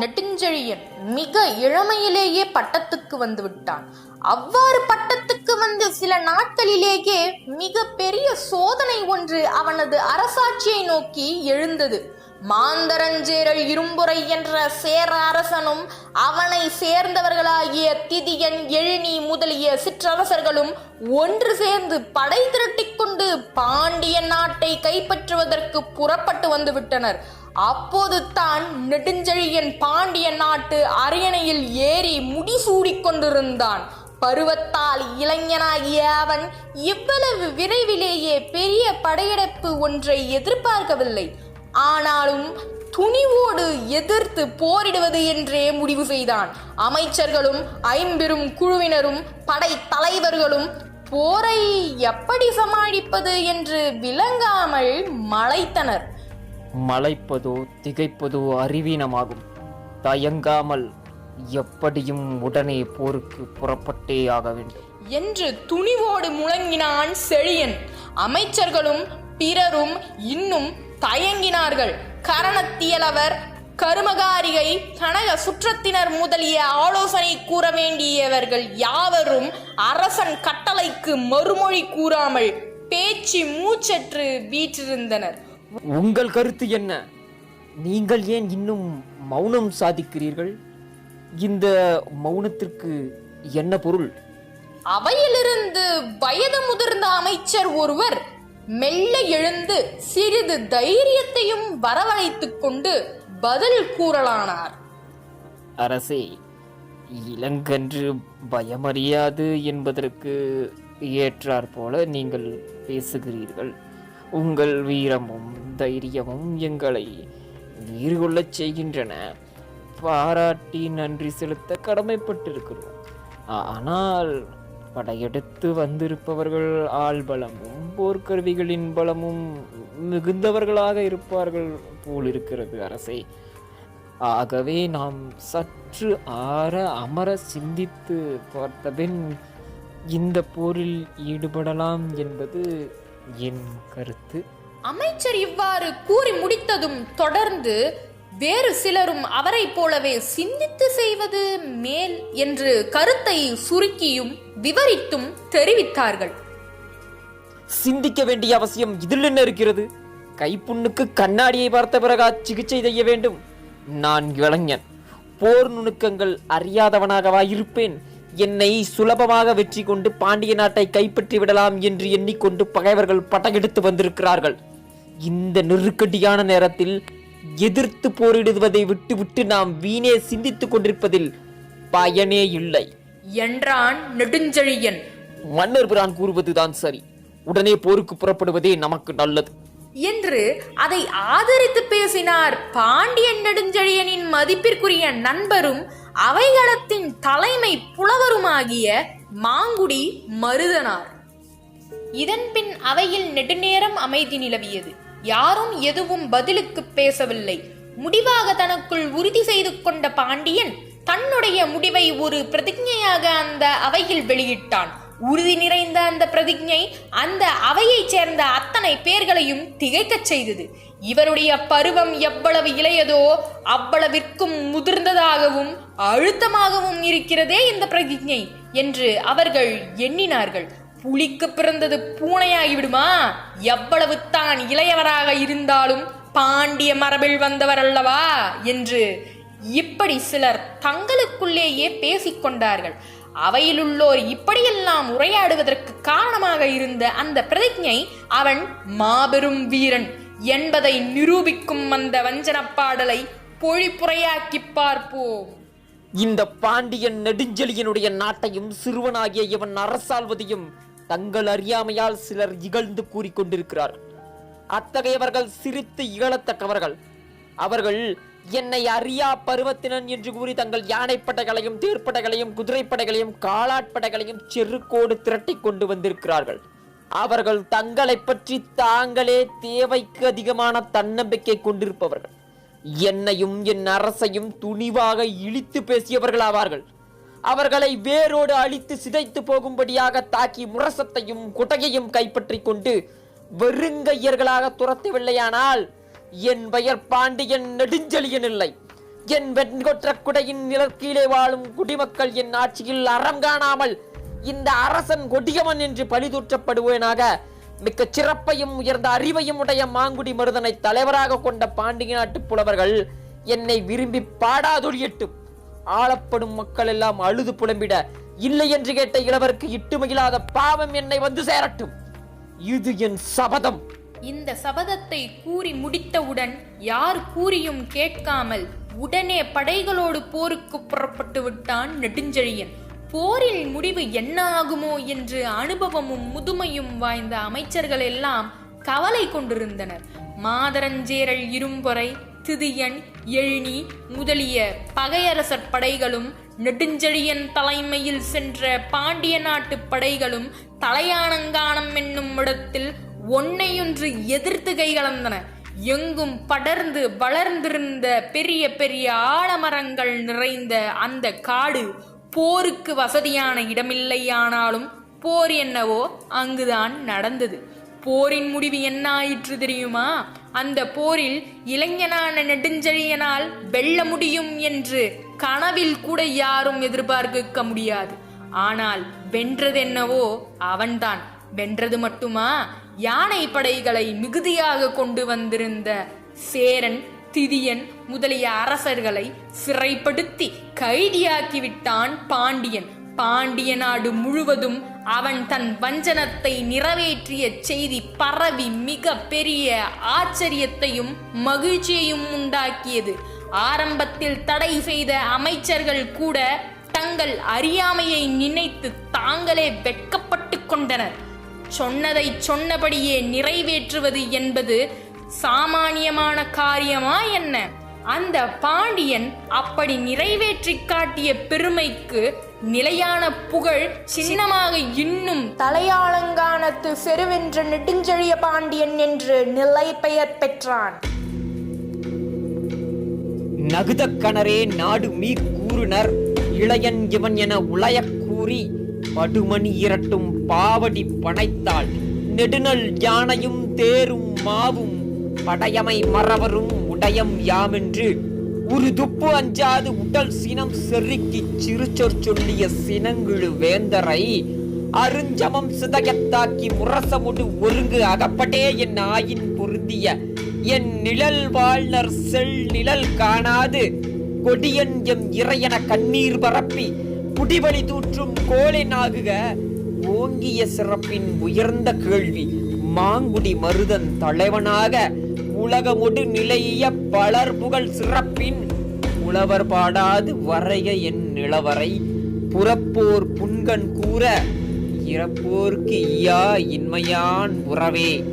நெடுஞ்செழியன். மிக இளமையிலேயே பட்டத்துக்கு வந்து விட்டான். அவ்வாறு பட்டத்துக்கு வந்து சில நாட்களிலேயே மிக பெரிய சோதனை ஒன்று அவனது அரசாட்சியை நோக்கி எழுந்தது. மாந்தரஞ்சேரல் இரும்புரை என்ற சேர அரசனும் அவனை சேர்ந்தவர்களாகிய திதியன் எழினி முதலிய சிற்றரசர்களும் ஒன்று சேர்ந்து படை திரட்டிக் கொண்டு பாண்டிய நாட்டை கைப்பற்றுவதற்கு புறப்பட்டு வந்து விட்டனர். அப்போது தான் நெடுஞ்செழியன் பாண்டிய நாட்டு அரியணையில் ஏறி முடிசூடிக் கொண்டிருந்தான். பருவத்தால் இளைஞனாகிய அவன் இவ்வளவு விரைவிலேயே பெரிய படையெடுப்பு ஒன்றை எதிர்பார்க்கவில்லை. ஆனாலும் துணிவோடு எதிர்த்து போரிடுவது என்றே முடிவு செய்தான். அமைச்சர்களும் ஐம்பெரும் குழுவினரும் படை தலைவர்களும் போரை எப்படி சமாளிப்பது என்று விளங்காமல் மலைத்தனர். மலைப்பதோ திகைப்பதோ அறிவீனமாகும். தயங்காமல் எப்படியும் உடனே போருக்கு புறப்பட்டே ஆக வேண்டும். என்று துணிவோடு முழங்கினான் செழியன். அமைச்சர்களும் பிறரும் இன்னும் தயங்கினார்கள். கரணத்தியலவர் கருமகாரிகை கனக சுற்றத்தினர் முதலிய ஆலோசனை கூற வேண்டியவர்கள் யாவரும் அரசன் கட்டளைக்கு மறுமொழி கூறாமல் பேச்சு மூச்சற்று வீற்றிருந்தனர். உங்கள் கருத்து என்ன? நீங்கள் ஏன் இன்னும் மௌனம் சாதிக்கிறீர்கள். இந்த மௌனத்திற்கு என்ன பொருள்? அவையிலிருந்து வயது முதிர்ந்த அமைச்சர் ஒருவர் மெல்ல எழுந்து சிறிது தைரியத்தையும் வரவழைத்துக் கொண்டு பதில் கூறலானார். அரசே இளங்கன்று பயமறியாது என்பதற்கு ஏற்றாற் போல நீங்கள் பேசுகிறீர்கள். உங்கள் வீரமும் தைரியமும் எங்களை வீர்கொள்ளச் செய்கின்றன. பாராட்டி நன்றி செலுத்த கடமைப்பட்டிருக்கிறோம். ஆனால் படையெடுத்து வந்திருப்பவர்கள் ஆள் பலமும் போர்க்கருவிகளின் பலமும் மிகுந்தவர்களாக இருப்பார்கள் போல் இருக்கிறது அரசே. ஆகவே நாம் சற்று ஆற அமர சிந்தித்து பார்த்தபின் இந்த போரில் ஈடுபடலாம் என்பது என் கருத்து. அமைச்சர் இவ்வாறு கூறி முடித்ததும் தொடர்ந்து வேறு சிலரும் அவரைப் போலவே சிந்தித்து செய்வது மேல் என்று கருத்தை சுருக்கியும் விவரித்தும் தெரிவித்தார்கள். சிந்திக்க வேண்டிய அவசியம் இதில் என்ன இருக்கிறது? கைப்புண்ணுக்கு கண்ணாடியை பார்த்த பிறகா சிகிச்சை செய்ய வேண்டும்? நான் இளைஞன். போர் நுணுக்கங்கள் அறியாதவனாகவா இருப்பேன்? என்னை சுலபமாக வெற்றி கொண்டு பாண்டிய நாட்டை கைப்பற்றி விடலாம் என்று எண்ணிக்கொண்டு பகைவர்கள் படையெடுத்து வந்திருக்கிறார்கள். இந்த நெருக்கடியான நேரத்தில் எதிர்த்து போரிடுவதை விட்டுவிட்டு நாம் வீணே சிந்தித்துக் கொண்டிருப்பதில் பயனே இல்லை. என்றான் நெடுஞ்செழியன். மன்னர் பிரான் கூறுவதுதான் சரி. உடனே போருக்கு புறப்படுவதே நமக்கு நல்லது. என்று அதை ஆதரித்து பேசினார் பாண்டியன் நெடுஞ்செழியனின் மதிப்பிற்குரிய நண்பரும் அவைகளத்தின் தலைமை புலவருமாகிய மாங்குடி மருதனார். இதன்பின் அவையில் நெடுநேரம் அமைதி நிலவியது. யாரும் எதுவும் பதிலுக்கு பேசவில்லை. முடிவாக தனக்குள் உறுதி செய்து கொண்ட பாண்டியன் தன்னுடைய முடிவை ஒரு பிரதிஜையாக அந்த அவையில் வெளியிட்டான். உறுதி நிறைந்த அந்த பிரதிஜை அந்த அவையைச் சேர்ந்த அத்தனை பேர்களையும் திகைக்கச் செய்தது. இவருடைய பருவம் எவ்வளவு இளையதோ அவ்வளவிற்கும் முதிர்ந்ததாகவும் அழுத்தமாகவும் இருக்கிறதே இந்த பிரதிஜை என்று அவர்கள் எண்ணினார்கள். புலிக்கு பிறந்தது பூனையாகி விடுமா எவ்வளவு தான் இளையவராக இருந்தாலும் பாண்டிய மரபில் வந்தவர் அல்லவா என்று இப்படி சிலர் தங்களுக்குள்ளேயே பேசிக்கொண்டார்கள் அவையிலுள்ளோர் இப்படியெல்லாம் உரையாடுவதற்கு காரணமாக இருந்த அந்த பிரதிஜை அவன் மாபெரும் வீரன் என்பதை நிரூபிக்கும் அந்த வஞ்சனப் பாடலை பொழிப்புரையாக்கி பார்ப்போம். இந்த பாண்டியன் நெடுஞ்செழியனுடைய நாட்டையும் சிறுவனாகிய இவன் அரசாள்வதையும் தங்கள் அறியாமையால் சிலர் இகழ்ந்து கூறிக்கொண்டிருக்கிறார்கள் அத்தகையவர்கள் சிரித்து இகழத்தக்கவர்கள். அவர்கள் என்னை அறியா பருவத்தினன் என்று கூறி தங்கள் யானைப்படைகளையும் தேர்ப்படைகளையும் குதிரைப்படைகளையும் காலாட்படைகளையும் செருக்கோடு திரட்டி கொண்டு வந்திருக்கிறார்கள். அவர்கள் தங்களை பற்றி தாங்களே தேவைக்கு அதிகமான தன்னம்பிக்கை கொண்டிருப்பவர்கள். என்னையும் என் அரசையும் துணிவாக இழித்து பேசியவர்களாவார்கள். அவர்களை வேரோடு அழித்து சிதைத்து போகும்படியாக தாக்கி முரசத்தையும் குட்டையையும் கைப்பற்றி கொண்டு வெறுங்கையர்களாக துரத்தவில்லையானால் என் பெயர் பாண்டியன் நெடுஞ்செழியன் இல்லை. என் வெண்கொற்ற குடையின் நிலக்கீழே வாழும் குடிமக்கள் என் ஆட்சியில் அறம் காணாமல் இந்த அரசன் கொடியவன் என்று பழிதூற்றப்படுவேனாக மிக்க சிறப்பையும் உயர்ந்த அறிவையும் உடைய மாங்குடி மருதனை தலைவராக கொண்ட பாண்டிய நாட்டு புலவர்கள் என்னை விரும்பி பாடாதொழியட்டும். ஆளப்படும் மக்கள் எல்லாம் அழுது புலம்பிட இல்லை என்று கேட்ட இளவருக்கு இட்டு மகிழாத பாவம் என்னை வந்து சேரட்டும். இது என் சபதம். இந்த சபதத்தை கூறி முடித்தவுடன் யார் கூறியும் கேட்காமல் உடனே படைகளோடு போருக்கு புறப்பட்டு விட்டான் நெடுஞ்செழியன். போரில் முடிவு என்ன ஆகுமோ என்று அனுபவமும் முதுமையும் வாய்ந்த அமைச்சர்கள் எல்லாம் கவலை கொண்டிருந்தனர். மாதரஞ்சேரல் இரும்பொறை திதியன் எழினி முதலிய பகையரசர் படைகளும் நெடுஞ்செழியன் தலைமையில் சென்ற பாண்டிய நாட்டு படைகளும் தலையானங்கானம் என்னும் இடத்தில் ஒன்னையொன்று எதிர்த்து கைகலந்தன எங்கும் படர்ந்து வளர்ந்திருந்த பெரிய பெரிய ஆலமரங்கள் நிறைந்த அந்த காடு போருக்கு வசதியான இடமில்லையானாலும் போர் என்னவோ அங்குதான் நடந்தது. போரின் முடிவு என்ன ஆயிற்று தெரியுமா? அந்த போரில் இளைஞனான நெடுஞ்செழியனால் வெல்ல முடியும் என்று கனவில் கூட யாரும் எதிர்பார்க்க முடியாது. ஆனால் வென்றதென்னவோ அவன்தான். வென்றது மட்டுமா? யானை படைகளை மிகுதியாக கொண்டு வந்திருந்த சேரன் திதியன் முதலிய அரசர்களை சிறைப்படுத்தி கைதியாக்கிவிட்டான் பாண்டியன். பாண்டிய நாடு முழுவதும் அவன் தன் வஞ்சனத்தை நிறைவேற்றிய செய்தி பரவி மிக பெரிய ஆச்சரியத்தையும் மகிழ்ச்சியையும் உண்டாக்கியது. ஆரம்பத்தில் தடை செய்த அமைச்சர்கள் கூட தங்கள் அறியாமையை நினைத்து தாங்களே வெட்கப்பட்டு கொண்டனர். சொன்னதை சொன்னபடியே நிறைவேற்றுவது என்பது சாமானியமான காரியமா என்ன? அந்த பாண்டியன் அப்படி நிறைவேற்றி காட்டிய பெருமைக்கு நிலையான புகழ் சின்னமாக இன்னும் தலையாளங்கானத்து செருவென்ற நெடுஞ்செழிய பாண்டியன் என்று நிலை பெயர் பெற்றான். நகுதக்கணரே நாடு மீ கூறுனர் இளையன் இவன் என உளையக் கூறி படுமணி இரட்டும் பாவடி பனைத்தாள் நெடுநல் யானையும் தேரும் மாவும் படையமை மறவரும் தயம் யாமென்று ஒரு துப்பு அஞ்சாது உடல் சினம் செருக்கி சிறுச்சொற் சொல்லிய சினங்கிழு வேந்தரை அருஞ்சமம் சிதகத்தாக்கி முரசமுடு ஒருங்கு அகப்பட்டே என் ஆயின் பொருந்திய என் நிழல் வாழ்நர் செல் நிழல் காணாது கொடியன் எம் இறையன கண்ணீர் பரப்பி குடிவழி தூற்றும் கோளினாகுக ஓங்கிய சிறப்பின் உயர்ந்த கேள்வி மாங்குடி மருதன் தலைவனாக உலகமொடு நிலைய பலர் புகழ் சிறப்பின். உழவர் பாடாது வரைய என் நிலவரை. புறப்போர் புன்கண் கூற இறப்போர்க்கு ஈயா இன்மையான் உறவே.